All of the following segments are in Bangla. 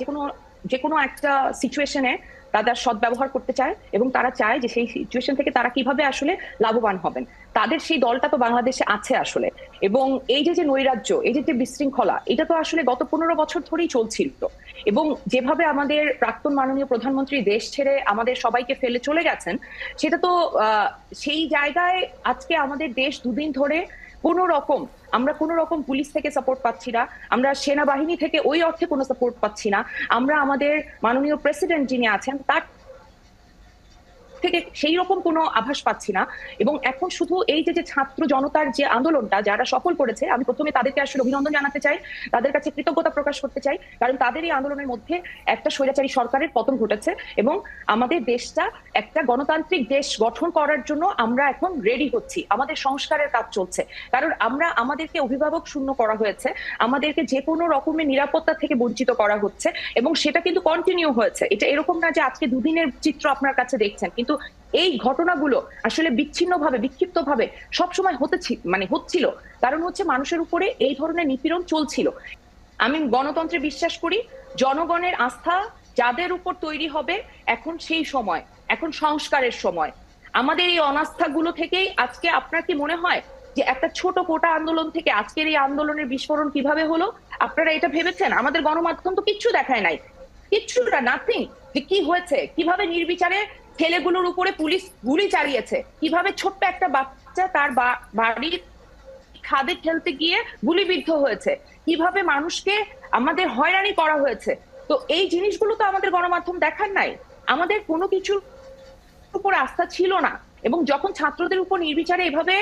যে কোনো যে কোনো একটা সিচুয়েশনে তারা সদ্ব্যবহার করতে চায় এবং তারা চায় যে সেই সিচুয়েশন থেকে তারা কীভাবে আসলে লাভবান হবেন। তাদের সেই দলটা তো বাংলাদেশে আছে আসলে। এবং এই যে যে নৈরাজ্য, এই যে যে বিশৃঙ্খলা, এটা তো আসলে গত পনেরো বছর ধরেই চলছিল। এবং যেভাবে আমাদের প্রাক্তন মাননীয় প্রধানমন্ত্রী দেশ ছেড়ে আমাদের সবাইকে ফেলে চলে গেছেন, সেটা তো সেই জায়গায় আজকে আমাদের দেশ দুদিন ধরে কোনো রকম আমরা কোনো রকম পুলিশ থেকে সাপোর্ট পাচ্ছি না, আমরা সেনাবাহিনী থেকে ওই অর্থে কোনো সাপোর্ট পাচ্ছি না। আমরা আমাদের মাননীয় প্রেসিডেন্ট যিনি আছেন, তার থেকে সেই রকম কোনো আভাস পাচ্ছি না। এবং এখন শুধু এই যে ছাত্র জনতার যে আন্দোলনটা যারা সফল করেছে, আমি প্রথমে তাদেরকে আসলে অভিনন্দন জানাতে চাই, তাদের কাছে কৃতজ্ঞতা প্রকাশ করতে চাই, কারণ তাদের এই আন্দোলনের মধ্যে একটা স্বৈরাচারী সরকারের পতন ঘটেছে এবং আমাদের দেশটা একটা গণতান্ত্রিক দেশ গঠন করার জন্য আমরা এখন রেডি হচ্ছি। আমাদের সংস্কারের কাজ চলছে। কারণ আমরা, আমাদেরকে অভিভাবক শূন্য করা হয়েছে, আমাদেরকে যে কোনো রকমের নিরাপত্তা থেকে বঞ্চিত করা হচ্ছে এবং সেটা কিন্তু কন্টিনিউ হয়েছে। এটা এরকম না যে আজকে দুদিনের চিত্র আপনার কাছে দেখছেন, কিন্তু এই ঘটনাগুলো আসলে বিচ্ছিন্নভাবে, বিক্ষিপ্তভাবে সবসময় হতে মানে হচ্ছিল। কারণ হচ্ছে মানুষের উপরে এই ধরনের নিপীড়ন চলছিল। আমি গণতন্ত্রে বিশ্বাস করি, জনগণের আস্থা যাদের উপর তৈরি হবে এখন সেই সময়, এখন সংস্কারের সময়। আমাদের এই অনাস্থাগুলো থেকেই আজকে আপনার কি মনে হয় যে একটা ছোট কোটা আন্দোলন থেকে আজকের এই আন্দোলনের বিস্ফোরণ কীভাবে হলো? আপনারা এটা ভেবেছেন? আমাদের গণমাধ্যম তো কিচ্ছু দেখায় নাই। কিচ্ছুটা নাথিং যে কি হয়েছে, কীভাবে নির্বিচারে ছেলেগুলোর উপরে পুলিশ গুলি চালিয়েছে। কীভাবে ছোট্ট একটা বাচ্চা তার বাড়ির খাদে খেলতে গিয়ে গুলিবিদ্ধ হয়েছে? কীভাবে মানুষকে আমাদের হয়রানি করা হয়েছে? তো এই জিনিসগুলো তো আমাদের গণমাধ্যম দেখার নাই। আমাদের কোনো কিছুর উপর আস্থা ছিল না। এবং যখন ছাত্রদের উপর নির্বিচারে এভাবে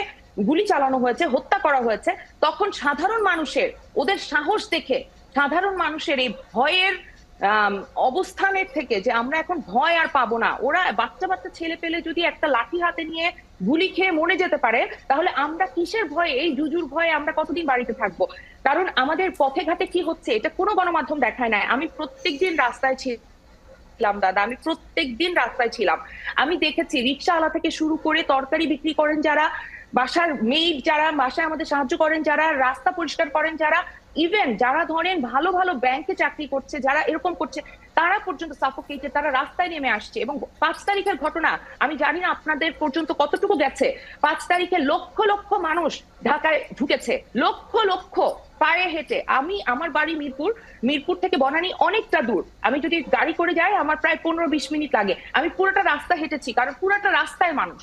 গুলি চালানো হয়েছে, হত্যা করা হয়েছে, তখন সাধারণ মানুষের, ওদের সাহস দেখে সাধারণ মানুষের এই ভয়ের অবস্থানের থেকে যে আমরা এখন ভয় আর পাবো না। ওরা বাচ্চা বাচ্চা ছেলে পেলে যদি একটা লাঠি হাতে নিয়ে গুলি খেয়ে মরে যেতে পারে, তাহলে আমরা কিসের ভয়ে, এই জুজুর ভয়ে আমরা কতদিন বাড়িতে থাকব? কারণ আমাদের পথে ঘাটে কি হচ্ছে, এটা কোনো গণমাধ্যম দেখায় নাই। আমি প্রত্যেকদিন রাস্তায় ছিলাম, দাদা, আমি প্রত্যেক দিন রাস্তায় ছিলাম। আমি দেখেছি রিক্সাওয়ালা থেকে শুরু করে তরকারি বিক্রি করেন যারা, বাসার মেইড যারা, বাসায় আমাদের সাহায্য করেন যারা, রাস্তা পরিষ্কার করেন যারা ইভেন যারা ধরেন ভালো ভালো ব্যাংকে চাকরি করছে, যারা এরকম করছে, তারা পর্যন্ত সাফোকেটে তারা রাস্তায় নেমে আসছে। এবং পাঁচ তারিখের ঘটনা, আমি জানি না আপনাদের পর্যন্ত কতটুকু গেছে, পাঁচ তারিখে লক্ষ লক্ষ মানুষ ঢাকায় ঢুকেছে। লক্ষ লক্ষ পায়ে হেঁটে। আমি, আমার বাড়ি মিরপুর মিরপুর থেকে বনানি অনেকটা দূর। আমি যদি গাড়ি করে যাই, আমার প্রায় পনেরো বিশ মিনিট লাগে। আমি পুরোটা রাস্তা হেঁটেছি, কারণ পুরোটা রাস্তায় মানুষ।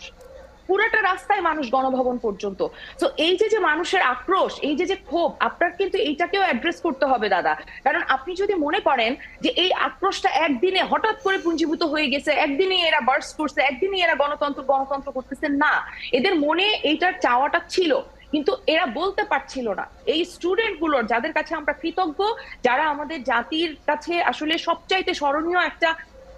পুরাটা রাস্তায় মানুষ গণভবন পর্যন্ত। তো এই যে যে মানুষের আক্রোশ, এই যে যে ক্ষোভ, আপনার কিন্তু এইটাকেও অ্যাড্রেস করতে হবে, দাদা। কারণ আপনি যদি মনে করেন যে, এই আক্রোশটা একদিনে হঠাৎ করে পুঞ্জীভূত হয়ে গেছে, একদিনে এরা বার্স করছে, একদিনে এরা গণতন্ত্র গণতন্ত্র করতেছে, না। এদের মনে এইটার চাওয়াটা ছিল, কিন্তু এরা বলতে পারছিল না। এই স্টুডেন্টগুলোর, যাদের কাছে আমরা কৃতজ্ঞ, যারা আমাদের জাতির কাছে আসলে সবচাইতে স্মরণীয় একটা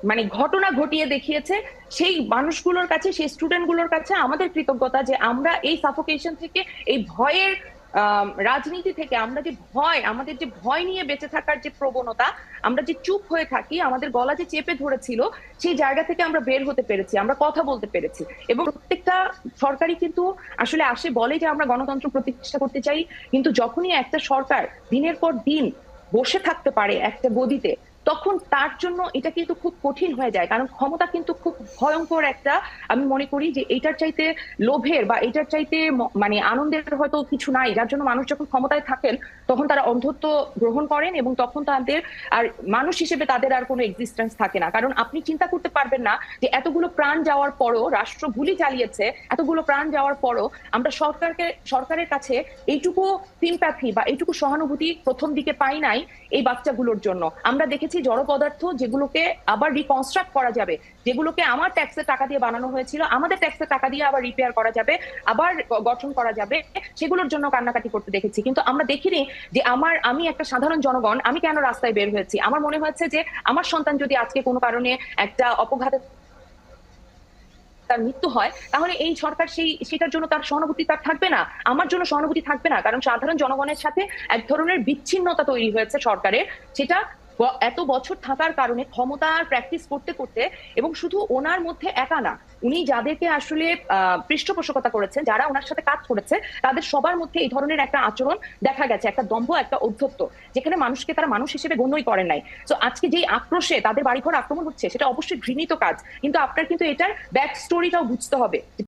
মানে ঘটনা ঘটিয়ে দেখিয়েছে, সেই মানুষগুলোর কাছে, সেই স্টুডেন্টগুলোর কাছে আমাদের কৃতজ্ঞতা যে আমরা এই সাফোকেশন থেকে, এই ভয়ের রাজনীতি থেকে আমরা যে ভয়, আমাদের যে ভয় নিয়ে বেঁচে থাকার যে প্রবণতা, আমরা যে চুপ হয়ে থাকি, আমাদের গলা যে চেপে ধরেছিল, সেই জায়গা থেকে আমরা বের হতে পেরেছি, আমরা কথা বলতে পেরেছি। এবং প্রত্যেকটা সরকারই কিন্তু আসলে আসে, বলে যে আমরা গণতন্ত্র প্রতিষ্ঠা করতে চাই, কিন্তু যখনই একটা সরকার দিনের পর দিন বসে থাকতে পারে একটা গদিতে তখন তার জন্য এটা কিন্তু খুব কঠিন হয়ে যায়। কারণ ক্ষমতা কিন্তু খুব ভয়ঙ্কর একটা, আমি মনে করি যে এটার চাইতে লোভের বা এটার চাইতে মানে আনন্দের হয়তো কিছু নাই। যার জন্য মানুষ যখন ক্ষমতায় থাকেন, তখন তারা অন্ধত্ব গ্রহণ করেন এবং তখন তাদের আর মানুষ হিসেবে তাদের আর কোনো এক্সিস্টেন্স থাকে না। কারণ আপনি চিন্তা করতে পারবেন না যে এতগুলো প্রাণ যাওয়ার পরও, রাষ্ট্র গুলি চালিয়েছে, এতগুলো প্রাণ যাওয়ার পরও আমরা সরকারকে, সরকারের কাছে এইটুকু সিম্প্যাথি বা এইটুকু সহানুভূতি প্রথম দিকে পাই নাই এই বাচ্চাগুলোর জন্য। আমরা দেখেছি দেখেছি জড় পদার্থ যেগুলোকে আবার রিকনস্ট্রাক্ট করা যাবে, যেগুলোকে আমার ট্যাক্সের টাকা দিয়ে বানানো হয়েছিল, আমাদের ট্যাক্সের টাকা দিয়ে আবার রিপেয়ার করা যাবে, আবার গঠন করা যাবে, সেগুলোর জন্য কান্নাকাটি করতে দেখেছি। কিন্তু আমরা দেখিনি যে আমার, আমি একটা সাধারণ জনগণ, আমি কেন রাস্তায় বের হয়েছি? আমার মনে হয়েছে যে আমার সন্তান যদি আজকে কোনো কারণে একটা অপঘাতে তার মৃত্যু হয়, তাহলে এই সরকার সেই, সেটার জন্য তার সহানুভূতি তার থাকবে না। আমার জন্য সহানুভূতি থাকবে না, কারণ সাধারণ জনগণের সাথে এক ধরনের বিচ্ছিন্নতা তৈরি হয়েছে সরকারের, সেটা এত বছর থাকার কারণে ক্ষমতার প্র্যাকটিস করতে করতে এবং শুধু ওনার মধ্যে একা না, উনি যাদেরকে আসলে পৃষ্ঠপোষকতা করেছেন, যারা ওনার সাথে কাজ করেছে, তাদের সবার মধ্যে এই ধরনের একটা আচরণ দেখা গেছে, একটা দম্ভ, একটা অধ্যত্ত যেখানে মানুষকে তারা মানুষ হিসেবে গণ্যই করেন নাই। তো আজকে যেই আক্রোশে তাদের বাড়িঘর আক্রমণ হচ্ছে, সেটা অবশ্যই ঘৃণিত কাজ, কিন্তু আপনার কিন্তু এটার ব্যাক স্টোরিটাও বুঝতে হবে।